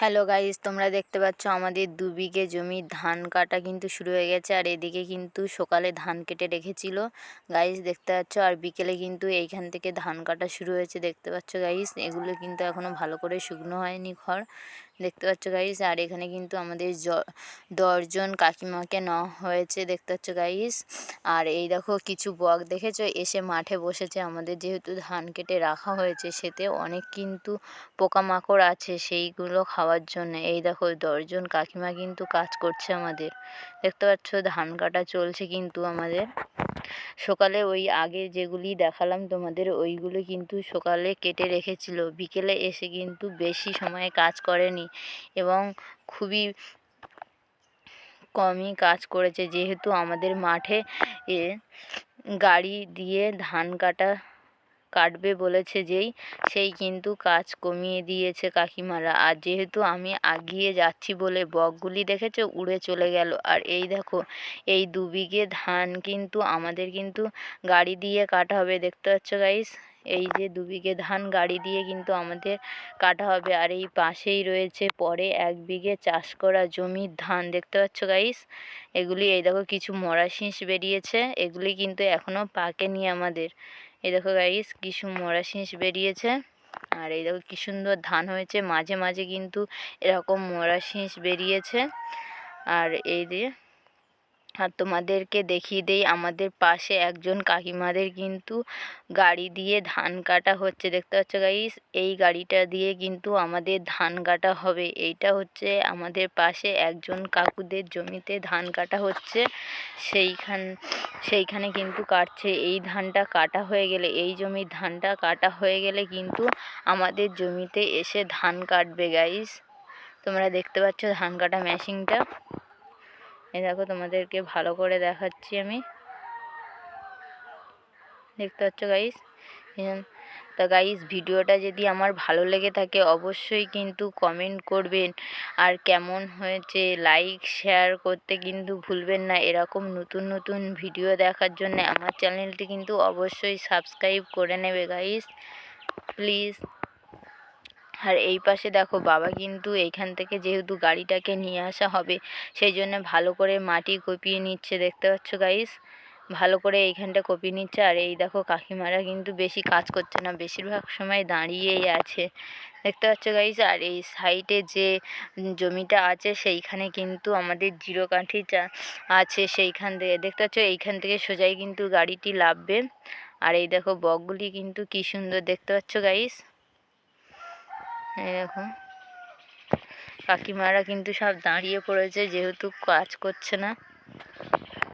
Hello guys তোমরা দেখতে পাচ্ছ আমাদের দু বিঘে জমি ধান কাটা কিন্তু শুরু হয়ে গেছে, আর এদিকে কিন্তু সকালে ধান কেটে রেখেছিল। গাইস দেখতে পাচ্ছ, আর বিকেলে কিন্তু এইখান থেকে ধান কাটা শুরু হয়েছে, দেখতে পাচ্ছ গাইস এগুলো কিন্তু এখনও ভালো করে শুকনো হয়নি খড় দেখতে পাচ্ছ গাইস আর এখানে কিন্তু আমাদের দশজন কাকিমাকে নেওয়া হয়েছে, দেখতে পাচ্ছ গাইস আর এই দেখো কিছু বক দেখেছ? এসে মাঠে বসেছে। আমাদের যেহেতু ধান কেটে রাখা হয়েছে, সেতে অনেক কিন্তু পোকামাকড় আছে সেইগুলো খাওয়ার জন্য। এই দেখো দশজন কাকিমা কিন্তু কাজ করছে আমাদের। দেখতে পাচ্ছ, ধান কাটা চলছে কিন্তু আমাদের। সকালে ওই আগে যেগুলি দেখালাম তোমাদের, ওইগুলো কিন্তু সকালে কেটে রেখেছিল। বিকেলে এসে কিন্তু বেশি সময়ে কাজ করেনি এবং খুবই কমই কাজ করেছে। যেহেতু আমাদের মাঠে এ গাড়ি দিয়ে ধান কাটা কাটবে বলেছে যেই, সেই কিন্তু কাজ কমিয়ে দিয়েছে কাকিমারা। আর যেহেতু আমি আগিয়ে যাচ্ছি বলে বকগুলি দেখেছ উড়ে চলে গেল। আর এই দেখো, এই দু বিঘে ধান কিন্তু আমাদের কিন্তু গাড়ি দিয়ে কাটা হবে। দেখতে পাচ্ছ গাইস এই যে দু বিঘে ধান গাড়ি দিয়ে কিন্তু আমাদের কাটা হবে। আর এই পাশেই রয়েছে পরে এক বিঘে চাষ করা জমির ধান। দেখতে পাচ্ছ গাইস এগুলি এই দেখো কিছু মরা শীষ বেরিয়েছে। এগুলি কিন্তু এখনও পাকেনি আমাদের। এই দেখো গাইস কিছু মরা শীষ বেরিয়েছে। আর এই দেখো কি সুন্দর ধান হয়েছে। মাঝে মাঝে কিন্তু এরকম মরা শীষ বেরিয়েছে। আর এই দিয়ে আর তোমাদেরকে দেখিয়ে দেই, আমাদের পাশে একজন কাকিমাদের কিন্তু গাড়ি দিয়ে ধান কাটা হচ্ছে। দেখতে পাচ্ছ গাইস এই গাড়িটা দিয়ে কিন্তু আমাদের ধান কাটা হবে। এইটা হচ্ছে আমাদের পাশে একজন কাকুদের জমিতে ধান কাটা হচ্ছে। সেইখান, সেইখানে কিন্তু কাটছে। এই ধানটা কাটা হয়ে গেলে, এই জমির ধানটা কাটা হয়ে গেলে কিন্তু আমাদের জমিতে এসে ধান কাটবে গাইস তোমরা দেখতে পাচ্ছ ধান কাটা মেশিনটা এই দেখো তোমাদেরকে ভালো করে দেখাচ্ছি আমি। দেখতে পাচ্ছ গাইস তা গাইস ভিডিওটা যদি আমার ভালো লেগে থাকে অবশ্যই কিন্তু কমেন্ট করবেন। আর কেমন হয়েছে লাইক শেয়ার করতে কিন্তু ভুলবেন না। এরকম নতুন নতুন ভিডিও দেখার জন্য আমার চ্যানেলটি কিন্তু অবশ্যই সাবস্ক্রাইব করে নেবে গাইস প্লিজ আর এই পাশে দেখো বাবা কিন্তু এইখান থেকে যেহেতু গাড়িটাকে নিয়ে আসা হবে, সেই জন্য ভালো করে মাটি কপিয়ে নিচ্ছে, দেখতে পাচ্ছ গাইস ভালো করে এইখানটা কপিয়ে নিচ্ছে আর এই দেখো কাকিমারা কিন্তু বেশি কাজ করছে না, বেশিরভাগ সময় দাঁড়িয়েই আছে। দেখতে পাচ্ছ গাইস আর এই সাইডে যে জমিটা আছে, সেইখানে কিন্তু আমাদের জিরো কাঠি আছে সেইখান থেকে, দেখতে পাচ্ছ? এইখান থেকে সোজাই কিন্তু গাড়িটি লাভবে। আর এই দেখো বকগুলি কিন্তু কি সুন্দর, দেখতে পাচ্ছ গাইস দেখো। কাকিমারা কিন্তু সব দাঁড়িয়ে পড়েছে যেহেতু কাজ করছে না।